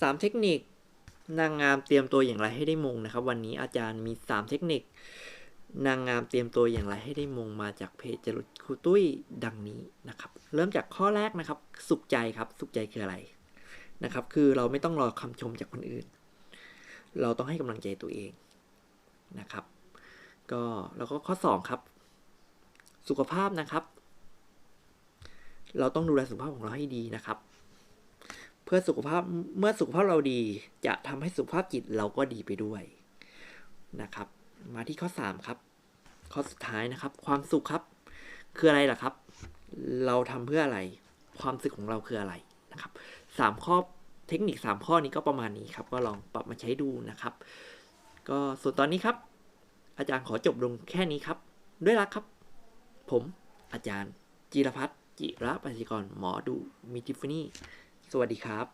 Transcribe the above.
สามเทคนิคนางงามเตรียมตัวอย่างไรให้ได้มงนะครับ วันนี้อาจารย์มีสามเทคนิคนางงามเตรียมตัวอย่างไรให้ได้มงมาจากเพจจรุดครูตุ้ยดังนี้นะครับ เริ่มจากข้อแรกนะครับ สุขใจครับ สุขใจคืออะไรนะครับ คือเราไม่ต้องรอคำชมจากคนอื่น เราต้องให้กำลังใจตัวเองนะครับ ก็แล้วก็ข้อสองครับ สุขภาพนะครับ เราต้องดูแลสุขภาพของเราให้ดีนะครับ เพื่อสุขภาพเมื่อสุขภาพเราดี จะทำให้สุขภาพจิตเราก็ดีไปด้วยนะครับ มาที่ข้อ 3 ครับ ข้อสุดท้ายนะครับ ความสุขครับ คืออะไรล่ะครับ เราทำเพื่ออะไร ความสุขของเราคืออะไรนะครับสามข้อเทคนิค 3 ข้อนี้ก็ประมาณนี้ครับ ก็ลองปรับมาใช้ดูนะครับ ก็ส่วนตอนนี้ครับ อาจารย์ขอจบลงแค่นี้ครับ ด้วยรักครับ ผมอาจารย์จิรพัฒน์จิระปัญญกรหมอดูมิทิฟนี่ สวัสดีครับ